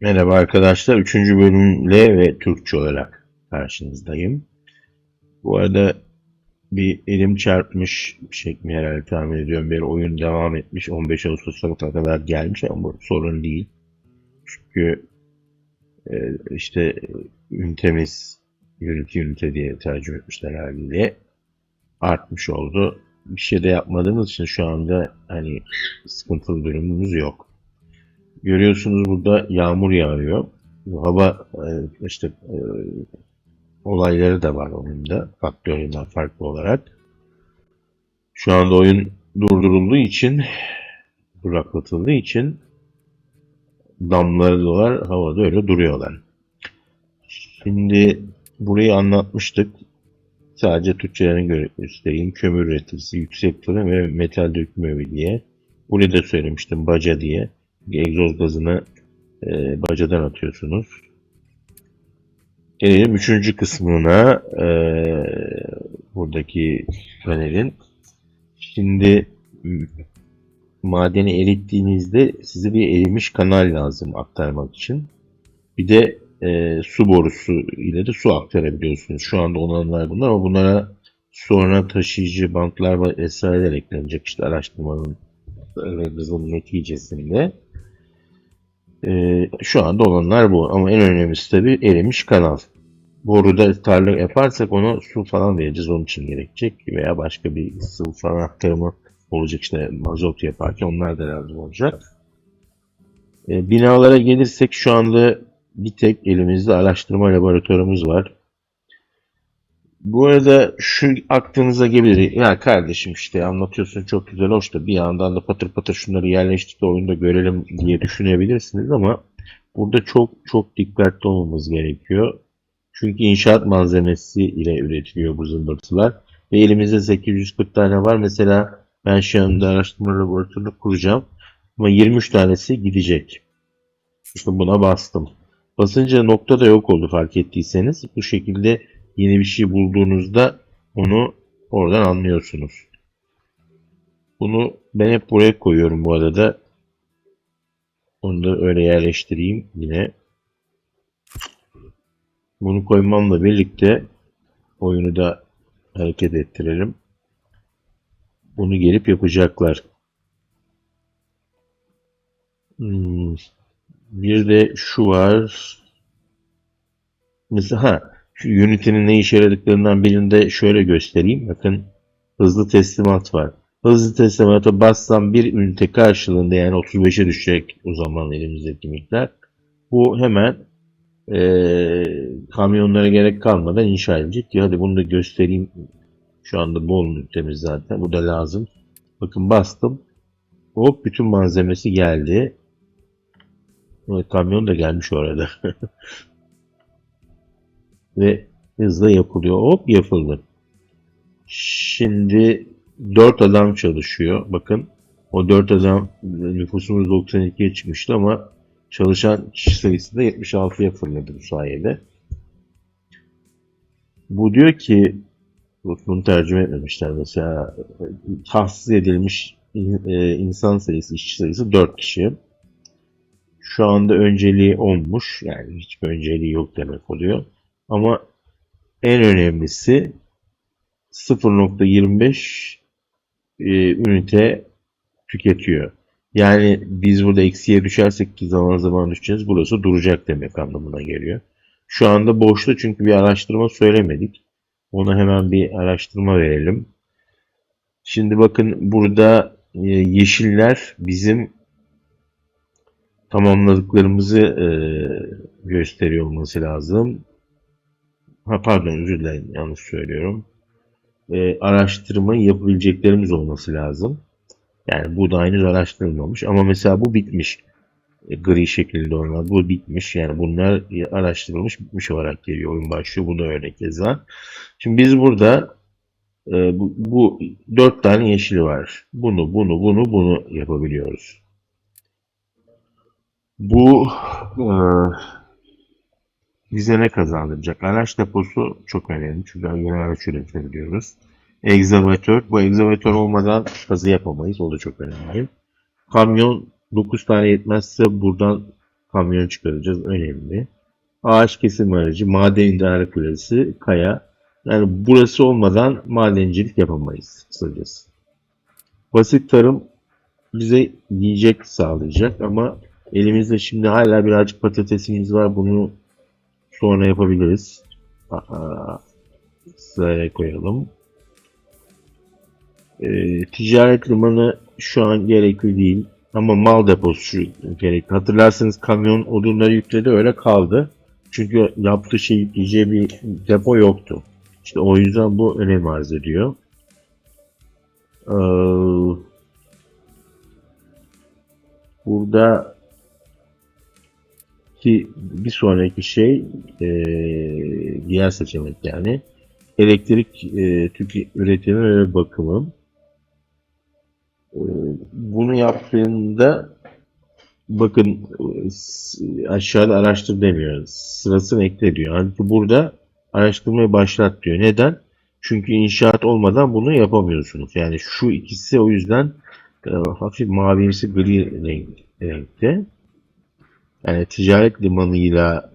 Merhaba arkadaşlar. Üçüncü bölümle ve Türkçe olarak karşınızdayım. Bu arada bir elim çarpmış şeklinde herhalde tahmin ediyorum. Bir oyun devam etmiş. 15 Ağustos'a kadar gelmiş ama bu sorun değil. Çünkü e, işte ünitemiz Unity ünite diye tercüme etmişler haliyle artmış oldu. Bir şey de yapmadığımız için şu anda hani sıkıntılı durumumuz yok. Görüyorsunuz burada yağmur yağıyor. Hava e, işte e, olayları da var onun da farklı olarak. Şu anda oyun durdurulduğu için duraklatıldığı için damları dolar havada öyle duruyorlar. Şimdi burayı anlatmıştık. Sadece Türkçelerini göre göstereyim. Kömür üreticisi, yüksek fırın ve metal döküm evi diye. Burayı da söylemiştim baca diye. Egzoz gazını e, bacadan atıyorsunuz. Gelelim üçüncü kısmına e, buradaki panelin. Şimdi madeni erittiğinizde size bir erimiş kanal lazım aktarmak için. Bir de e, su borusu ile de su aktarabiliyorsunuz. Şu anda olanlar bunlar ama bunlara sonra taşıyıcı bantlar vesaireler eklenecek işte araştırmanın neticesinde. Ee, şu anda olanlar bu. Ama en önemlisi tabii erimiş kanal. Boruda tarla yaparsak ona su falan vereceğiz. Onun için gerekecek. Veya başka bir sıvı falan aktarımı olacak. işte mazot yaparken onlar da lazım olacak. Ee, binalara gelirsek şu anda bir tek elimizde araştırma laboratuvarımız var. Bu arada şu aklınıza gelir. Ya kardeşim işte anlatıyorsun çok güzel hoş da bir yandan da patır patır şunları yerleştik de oyunda görelim diye düşünebilirsiniz ama burada çok çok dikkatli olmamız gerekiyor. Çünkü inşaat malzemesi ile üretiliyor bu zımbırtılar. Ve elimizde 840 tane var. Mesela ben şu anda araştırma laboratuvarını kuracağım. Ama 23 tanesi gidecek. İşte buna bastım. Basınca nokta da yok oldu fark ettiyseniz. Bu şekilde yeni bir şey bulduğunuzda onu oradan anlıyorsunuz. Bunu ben hep buraya koyuyorum bu arada. Onu da öyle yerleştireyim yine. Bunu koymamla birlikte oyunu da hareket ettirelim. Bunu gelip yapacaklar. Hmm, Bir de şu var. Mesela ha, şu Unity'nin ne işe yaradıklarından birini de şöyle göstereyim. Bakın hızlı teslimat var. Hızlı teslimata bassam bir ünite karşılığında yani 35'e düşecek o zaman elimizdeki miktar. Bu hemen eee, kamyonlara gerek kalmadan inşa edilecek ki hadi bunu da göstereyim. Şu anda bol ünitemiz zaten. Bu da lazım. Bakın bastım. Hop bütün malzemesi geldi. Kamyon da gelmiş orada. Ve hızla yapılıyor. Hop yapıldı. Şimdi 4 adam çalışıyor. Bakın o 4 adam nüfusumuz 92'ye çıkmıştı ama çalışan kişi sayısı da 76'ya fırladı bu sayede. Bu diyor ki bunu tercüme etmemişler mesela tahsis edilmiş e, insan sayısı, işçi sayısı 4 kişi. Şu anda önceliği olmuş. Yani hiçbir önceliği yok demek oluyor. Ama en önemlisi 0.25 e, ünite tüketiyor. Yani biz burada eksiye düşersek ki zaman zaman düşeceğiz. Burası duracak demek anlamına geliyor. Şu anda boşta çünkü bir araştırma söylemedik. Ona hemen bir araştırma verelim. Şimdi bakın burada e, yeşiller bizim tamamladıklarımızı e, gösteriyor olması lazım. Ha pardon özür dilerim yanlış söylüyorum. E, araştırmayı yapabileceklerimiz olması lazım. Yani bu da henüz araştırılmamış ama mesela bu bitmiş. E, gri şekilde olan bu bitmiş. Yani bunlar araştırılmış bitmiş olarak geliyor. Oyun başlıyor. Bu da öyle keza. Şimdi biz burada e, bu, bu dört tane yeşil var. Bunu, bunu, bunu, bunu yapabiliyoruz. Bu e, bize ne kazandıracak? Araç deposu çok önemli. Çünkü yeni araç üretebiliyoruz. Egzavatör. Bu egzavatör olmadan kazı yapamayız. O da çok önemli. Kamyon 9 tane yetmezse buradan kamyon çıkaracağız. Önemli. Ağaç kesim aracı, maden idare kulesi, kaya. Yani burası olmadan madencilik yapamayız kısacası. Basit tarım bize yiyecek sağlayacak ama elimizde şimdi hala birazcık patatesimiz var. Bunu sonra yapabiliriz. Aha, koyalım. Ee, ticaret limanı şu an gerekli değil. Ama mal deposu gerekli. Hatırlarsanız kamyon odunları yükledi öyle kaldı. Çünkü yaptığı şey yükleyeceği bir depo yoktu. İşte o yüzden bu önem arz ediyor. Ee, burada ki bir sonraki şey e, diğer seçenek yani elektrik e, tüke, üretimi ve bakımı. E, bunu yaptığında bakın e, aşağıda araştır demiyor. Sırasını ekle diyor. Halbuki burada araştırmayı başlat diyor. Neden? Çünkü inşaat olmadan bunu yapamıyorsunuz. Yani şu ikisi o yüzden e, hafif mavimsi gri renk, renkte. Yani ticaret limanıyla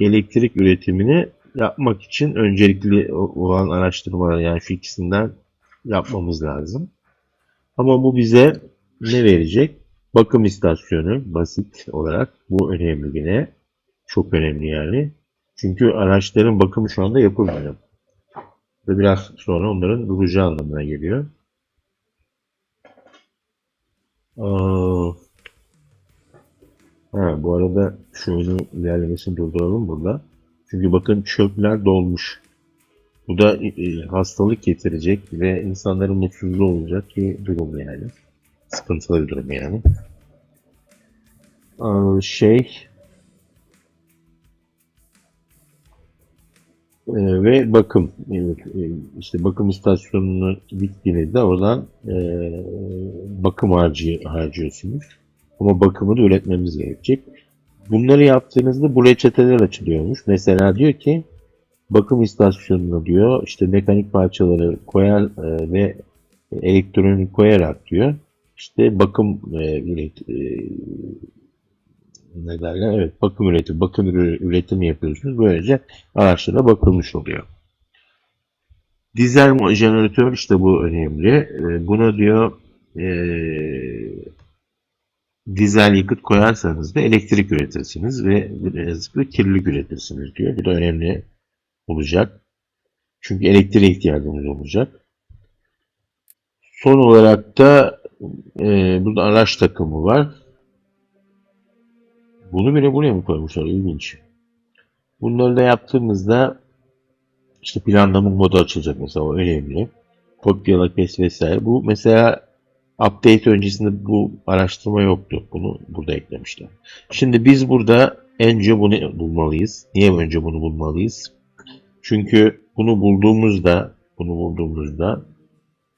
elektrik üretimini yapmak için öncelikli olan araştırmalar yani şu ikisinden yapmamız lazım. Ama bu bize ne verecek? Bakım istasyonu basit olarak. Bu önemli yine. Çok önemli yani. Çünkü araçların bakımı şu anda yapılmıyor. Ve biraz sonra onların duracağı anlamına geliyor. Aa, ha, bu arada şu oyunun ilerlemesini durduralım burada. Çünkü bakın çöpler dolmuş. Bu da e, hastalık getirecek ve insanların mutsuzluğu olacak bir durum yani. Sıkıntılı bir durum yani. Şey e, ve bakım evet, e, işte bakım istasyonunu bittiğinizde oradan e, bakım harcı, harcıyorsunuz. Ama bakımını üretmemiz gerekecek. Bunları yaptığınızda bu reçeteler açılıyormuş. Mesela diyor ki bakım istasyonuna diyor işte mekanik parçaları koyar e, ve elektronik koyarak diyor işte bakım e, üret, e, ne derler evet bakım üretimi bakım üretimi yapıyorsunuz böylece araçlara bakılmış oluyor. Dizel jeneratör işte bu önemli. Buna diyor dizel yakıt koyarsanız da elektrik üretirsiniz ve yazık ki kirlilik üretirsiniz diyor. Bu da önemli olacak. Çünkü elektriğe ihtiyacımız olacak. Son olarak da e, burada araç takımı var. Bunu bile buraya mı koymuşlar? İlginç. Bunları da yaptığımızda işte planlama modu açılacak mesela o önemli. Kopyala kes vesaire. Bu mesela update öncesinde bu araştırma yoktu. Bunu burada eklemişler. Şimdi biz burada önce bunu bulmalıyız. Niye önce bunu bulmalıyız? Çünkü bunu bulduğumuzda bunu bulduğumuzda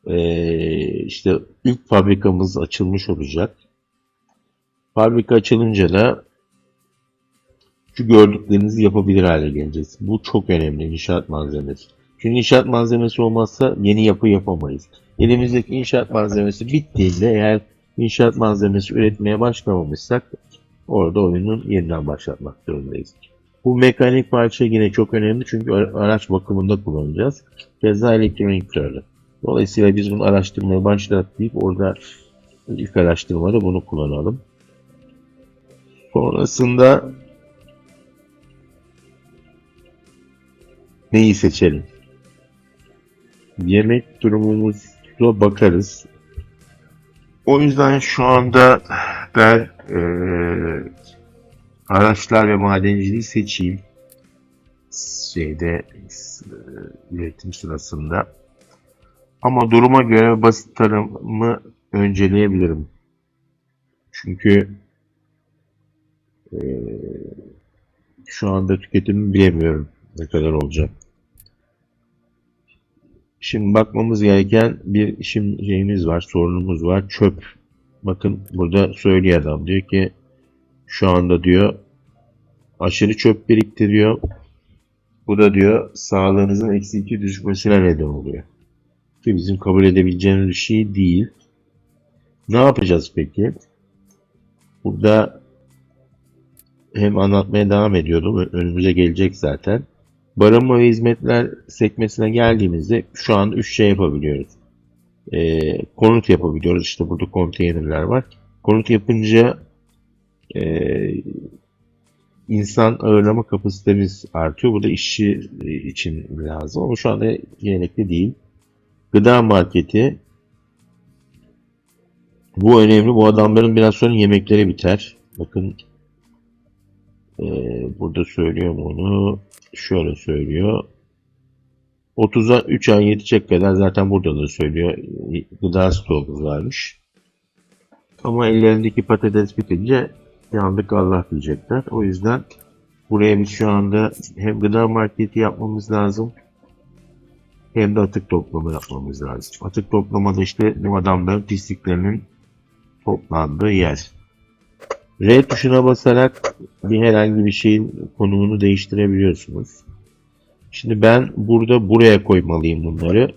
ee, işte ilk fabrikamız açılmış olacak. Fabrika açılınca da şu gördüklerinizi yapabilir hale geleceğiz. Bu çok önemli inşaat malzemesi. Çünkü inşaat malzemesi olmazsa yeni yapı yapamayız. Elimizdeki inşaat malzemesi bittiğinde eğer inşaat malzemesi üretmeye başlamamışsak orada oyunun yeniden başlatmak zorundayız. Bu mekanik parça yine çok önemli çünkü araç bakımında kullanacağız. Keza elektronik de Dolayısıyla biz bunu araştırmaya başlattık. Orada ilk araştırmada bunu kullanalım. Sonrasında neyi seçelim? Yemek durumumuza bakarız. O yüzden şu anda ben e, araçlar ve madenciliği seçeyim. Şeyde e, üretim sırasında. Ama duruma göre basit tarımı önceleyebilirim. Çünkü e, şu anda tüketimi bilemiyorum ne kadar olacak. Şimdi bakmamız gereken bir işim şeyimiz var, sorunumuz var. Çöp. Bakın burada söylüyor adam. Diyor ki şu anda diyor aşırı çöp biriktiriyor. Bu da diyor sağlığınızın eksi iki düşmesine neden oluyor. Ki bizim kabul edebileceğimiz bir şey değil. Ne yapacağız peki? Burada hem anlatmaya devam ediyordum. Önümüze gelecek zaten. Barınma ve hizmetler sekmesine geldiğimizde şu an 3 şey yapabiliyoruz. Ee, konut yapabiliyoruz. İşte burada konteynerler var. Konut yapınca ee, insan ağırlama kapasitemiz artıyor. Bu da işçi e, için lazım ama şu anda gerekli değil. Gıda marketi bu önemli. Bu adamların biraz sonra yemekleri biter. Bakın ee, burada söylüyorum onu. Şöyle söylüyor. 30'a 3 ay yetecek kadar zaten burada da söylüyor. Gıda stoğumuz varmış. Ama ellerindeki patates bitince yandık Allah diyecekler. O yüzden buraya biz şu anda hem gıda marketi yapmamız lazım hem de atık toplama yapmamız lazım. Atık toplamada işte bu adamların pisliklerinin toplandığı yer. R tuşuna basarak bir herhangi bir şeyin konumunu değiştirebiliyorsunuz. Şimdi ben burada buraya koymalıyım bunları.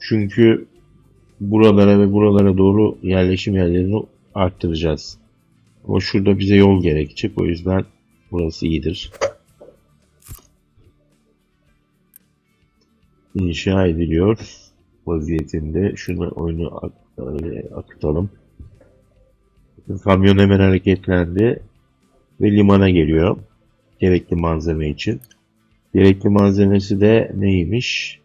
Çünkü buralara ve buralara doğru yerleşim yerlerini arttıracağız. Ama şurada bize yol gerekecek. O yüzden burası iyidir. İnşa ediliyor vaziyetinde. Şunu oyunu ak- öyle akıtalım. Kamyon hemen hareketlendi ve limana geliyor. Gerekli malzeme için. Gerekli malzemesi de neymiş?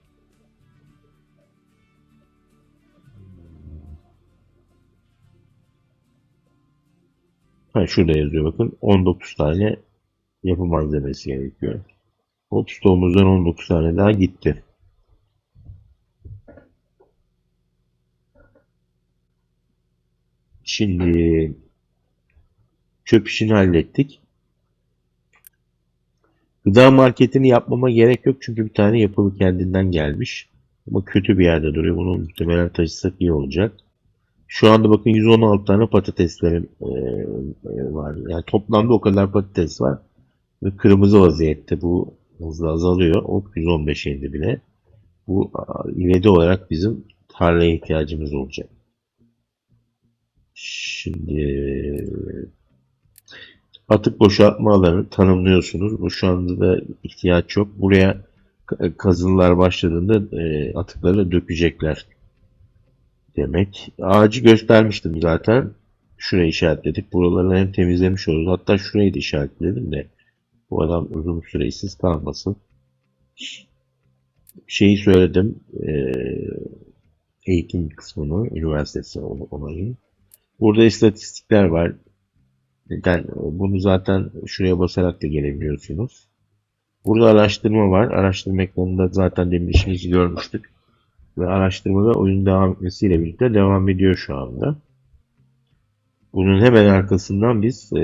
Ha, şurada yazıyor bakın. 19 tane yapı malzemesi gerekiyor. Hop stoğumuzdan 19 tane daha gitti. Şimdi çöp işini hallettik. Gıda marketini yapmama gerek yok çünkü bir tane yapılı kendinden gelmiş. Ama kötü bir yerde duruyor. Bunu muhtemelen taşısak iyi olacak. Şu anda bakın 116 tane patateslerim e, e, var. Yani toplamda o kadar patates var. Ve kırmızı vaziyette bu hızla azalıyor. O 115 indi bile. Bu ivedi olarak bizim tarlaya ihtiyacımız olacak. Şimdi atık boşaltma alanı tanımlıyorsunuz. Bu şu anda da ihtiyaç yok. Buraya ka- kazınlar başladığında e, atıkları dökecekler demek. Ağacı göstermiştim zaten. Şurayı işaretledik. Buraları hem temizlemiş oluruz. Hatta şurayı da işaretledim de bu adam uzun süre işsiz kalmasın. Şeyi söyledim. e, eğitim kısmını, üniversitesi onayı. Burada istatistikler var. Neden? Bunu zaten şuraya basarak da gelebiliyorsunuz. Burada araştırma var. Araştırma ekranında zaten demin işimizi görmüştük. Ve araştırmada oyun devam etmesiyle birlikte devam ediyor şu anda. Bunun hemen arkasından biz e,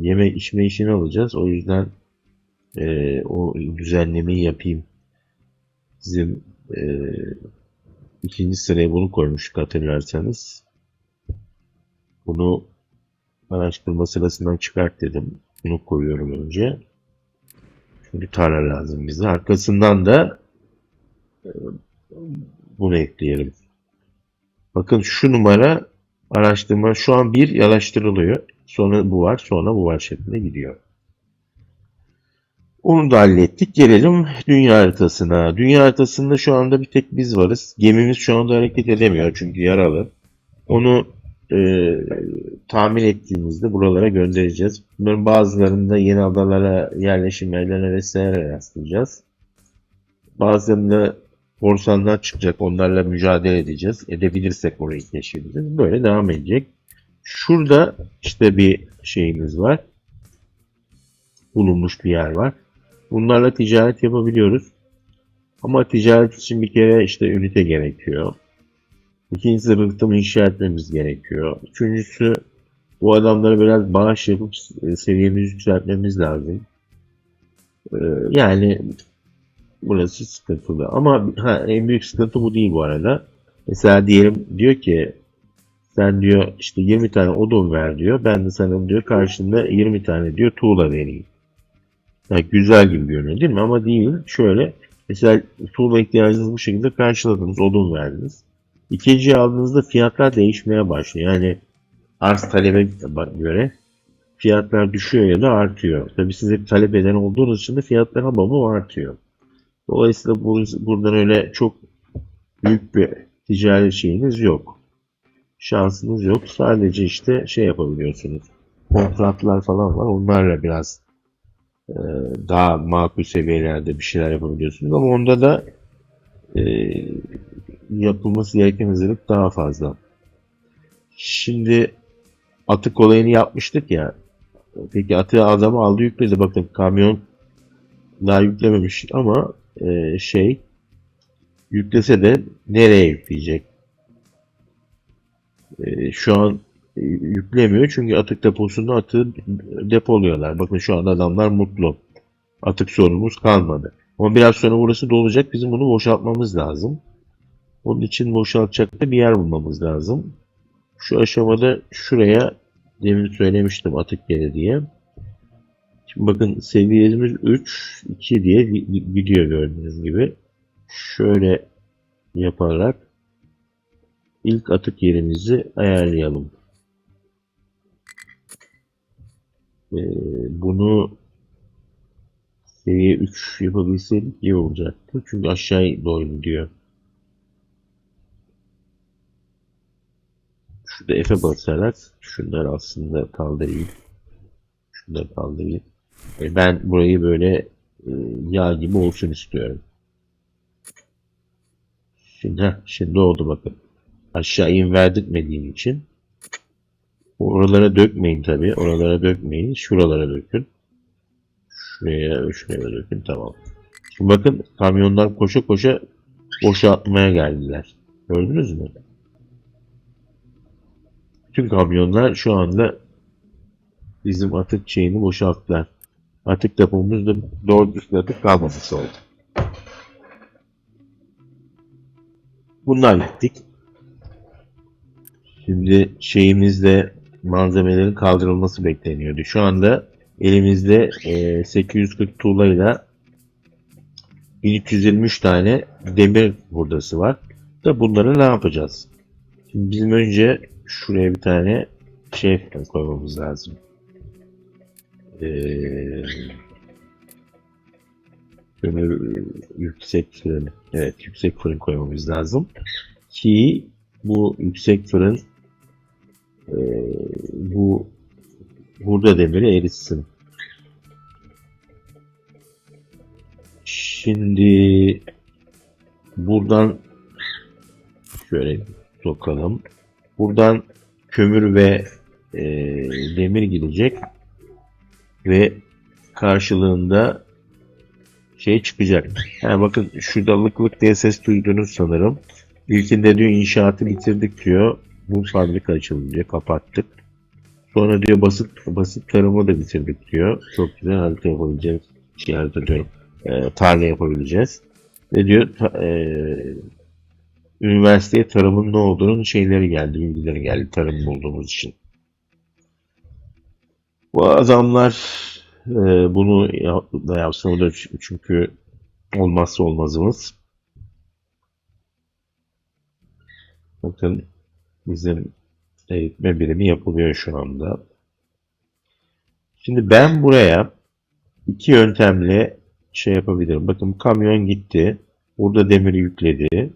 yeme içme işini alacağız. O yüzden e, o düzenlemeyi yapayım. Bizim e, ikinci sıraya bunu koymuştuk hatırlarsanız. Bunu araştırma sırasından çıkart dedim. Bunu koyuyorum önce. Çünkü tarla lazım bize. Arkasından da e, bunu ekleyelim. Bakın şu numara araştırma şu an bir araştırılıyor. Sonra bu var, sonra bu var şeklinde gidiyor. Onu da hallettik. Gelelim dünya haritasına. Dünya haritasında şu anda bir tek biz varız. Gemimiz şu anda hareket edemiyor çünkü yaralı. Onu e, tamir ettiğimizde buralara göndereceğiz. Bunların bazılarında yeni adalara, yerleşim yerlerine vesaire rastlayacağız. Bazılarında korsanlar çıkacak. Onlarla mücadele edeceğiz. Edebilirsek orayı keşfedeceğiz. Böyle devam edecek. Şurada işte bir şeyimiz var. Bulunmuş bir yer var. Bunlarla ticaret yapabiliyoruz. Ama ticaret için bir kere işte ünite gerekiyor. İkincisi rıhtım inşa etmemiz gerekiyor. Üçüncüsü bu adamlara biraz bağış yapıp e, seviyemizi yükseltmemiz lazım. Ee, yani burası sıkıntılı. Ama ha, en büyük sıkıntı bu değil bu arada. Mesela diyelim diyor ki sen diyor işte 20 tane odun ver diyor. Ben de sana diyor karşında 20 tane diyor tuğla vereyim. Yani güzel gibi görünüyor değil mi? Ama değil. Şöyle mesela tuğla ihtiyacınızı bu şekilde karşıladınız. Odun verdiniz. İkinciyi aldığınızda fiyatlar değişmeye başlıyor. Yani arz talebe göre fiyatlar düşüyor ya da artıyor. Tabii siz hep talep eden olduğunuz için de fiyatlar hamamı artıyor. Dolayısıyla bu, buradan öyle çok büyük bir ticari şeyiniz yok. Şansınız yok. Sadece işte şey yapabiliyorsunuz. Kontratlar falan var. Onlarla biraz e, daha makul seviyelerde bir şeyler yapabiliyorsunuz. Ama onda da e, yapılması gereken hazırlık daha fazla. Şimdi atık olayını yapmıştık ya. Peki atığı adamı aldı yükledi. Bakın kamyon daha yüklememiş ama e, şey yüklese de nereye yükleyecek? E, şu an e, yüklemiyor çünkü atık deposunda atığı depoluyorlar. Bakın şu an adamlar mutlu. Atık sorunumuz kalmadı. Ama biraz sonra burası dolacak. Bizim bunu boşaltmamız lazım. Onun için boşaltacak da bir yer bulmamız lazım. Şu aşamada şuraya demin söylemiştim atık yeri diye. Şimdi bakın seviyemiz 3, 2 diye gidiyor gördüğünüz gibi. Şöyle yaparak ilk atık yerimizi ayarlayalım. Ee, bunu seviye 3 yapabilseydik iyi olacaktı. Çünkü aşağı doğru gidiyor. Şurada F'e basarak şunları aslında kaldırayım. Şunları kaldırayım. E, ben burayı böyle e, yağ gibi olsun istiyorum. Şimdi, heh, şimdi oldu bakın. Aşağı inverdirtmediğim için oralara dökmeyin tabi. Oralara dökmeyin. Şuralara dökün. Şuraya, şuraya dökün. Tamam. Şimdi bakın kamyonlar koşa koşa boşaltmaya geldiler. Gördünüz mü? Tüm kamyonlar şu anda bizim atık şeyini boşalttılar. Atık depomuz da doğru düzgün atık kalmamış oldu. Bunlar gittik. Şimdi şeyimizde malzemelerin kaldırılması bekleniyordu. Şu anda elimizde e, 840 tuğlayla 1323 tane demir buradası var. Da bunları ne yapacağız? Şimdi bizim önce şuraya bir tane şey koymamız lazım. Ee, yüksek fırın. Evet yüksek fırın koymamız lazım. Ki bu yüksek fırın e, bu burada demiri eritsin. Şimdi buradan şöyle sokalım. Buradan kömür ve e, demir gidecek ve karşılığında şey çıkacak. Yani bakın şurada lık lık diye ses duydunuz sanırım. İlkinde diyor inşaatı bitirdik diyor. Bu fabrika açıldı diyor. Kapattık. Sonra diyor basit basit tarımı da bitirdik diyor. Çok güzel harita yapabileceğiz. Şey harita diyorum. E, tarla yapabileceğiz. Ve diyor ta, e, üniversiteye tarımın ne olduğunun şeyleri geldi, bilgileri geldi tarım bulduğumuz için. Bu adamlar e, bunu da yapsın çünkü olmazsa olmazımız. Bakın bizim eğitme birimi yapılıyor şu anda. Şimdi ben buraya iki yöntemle şey yapabilirim. Bakın kamyon gitti. Burada demir yükledi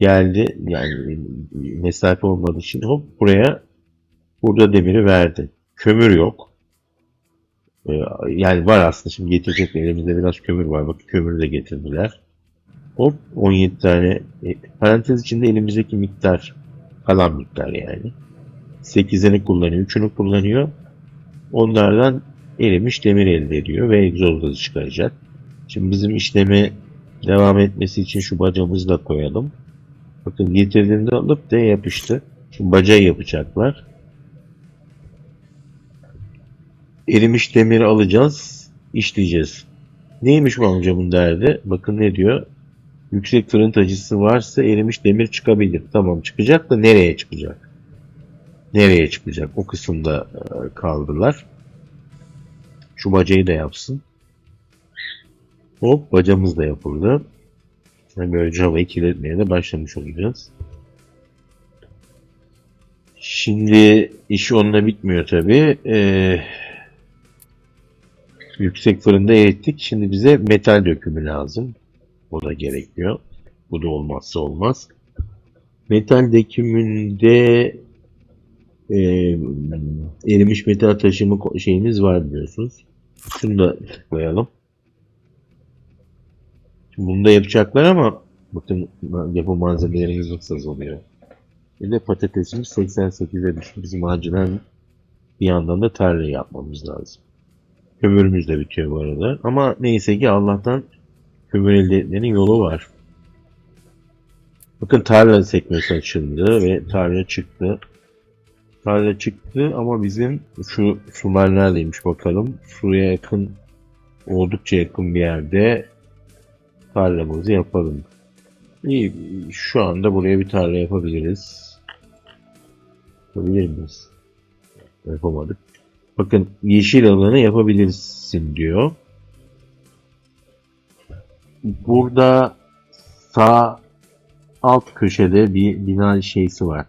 geldi. Yani mesafe olmadığı için hop buraya burada demiri verdi. Kömür yok. Ee, yani var aslında şimdi getirecek elimizde biraz kömür var. Bak kömürü de getirdiler. Hop 17 tane e, parantez içinde elimizdeki miktar kalan miktar yani. 8'ini kullanıyor, 3'ünü kullanıyor. Onlardan erimiş demir elde ediyor ve egzoz gazı çıkaracak. Şimdi bizim işlemi devam etmesi için şu bacamızı da koyalım. Bakın getirdiğinde alıp D yapıştı. Şimdi bacayı yapacaklar. Erimiş demiri alacağız. işleyeceğiz. Neymiş bu amcamın derdi? Bakın ne diyor? Yüksek fırın tacısı varsa erimiş demir çıkabilir. Tamam çıkacak da nereye çıkacak? Nereye çıkacak? O kısımda e, kaldılar. Şu bacayı da yapsın. Hop bacamız da yapıldı. Yani böylece havayı kirletmeye de başlamış olacağız. Şimdi iş onunla bitmiyor tabii. Ee, yüksek fırında erittik. Şimdi bize metal dökümü lazım. O da gerekiyor. Bu da olmazsa olmaz. Metal dökümünde e, erimiş metal taşıma şeyimiz var biliyorsunuz. Şunu da tıklayalım. Şimdi bunu da yapacaklar ama bakın yapı malzemelerimiz nasıl azalıyor. Bir de patatesimiz 88'e düştü. Bizim acilen bir yandan da tarla yapmamız lazım. Kömürümüz de bitiyor bu arada. Ama neyse ki Allah'tan kömür elde etmenin yolu var. Bakın tarla sekmesi açıldı ve tarla çıktı. Tarla çıktı ama bizim şu sular neredeymiş bakalım. Suya yakın, oldukça yakın bir yerde tarlamızı yapalım. İyi, şu anda buraya bir tarla yapabiliriz. Yapabilir miyiz? Yapamadık. Bakın yeşil alanı yapabilirsin diyor. Burada sağ alt köşede bir bina şeysi var.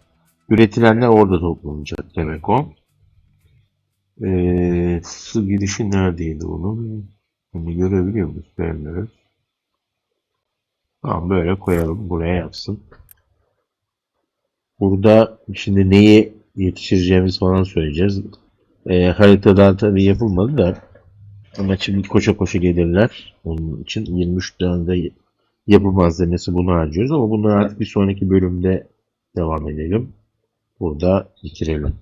Üretilenler orada toplanacak demek o. Ee, su girişi neredeydi onun? Bunu görebiliyor muyuz? Göremiyoruz. Tamam böyle koyalım. Buraya yapsın. Burada şimdi neyi yetiştireceğimiz falan söyleyeceğiz. Ee, haritadan tabii yapılmadı da ama şimdi koşa koşa gelirler. Onun için 23 tane de yapı malzemesi bunu harcıyoruz ama bunları artık bir sonraki bölümde devam edelim. Burada bitirelim.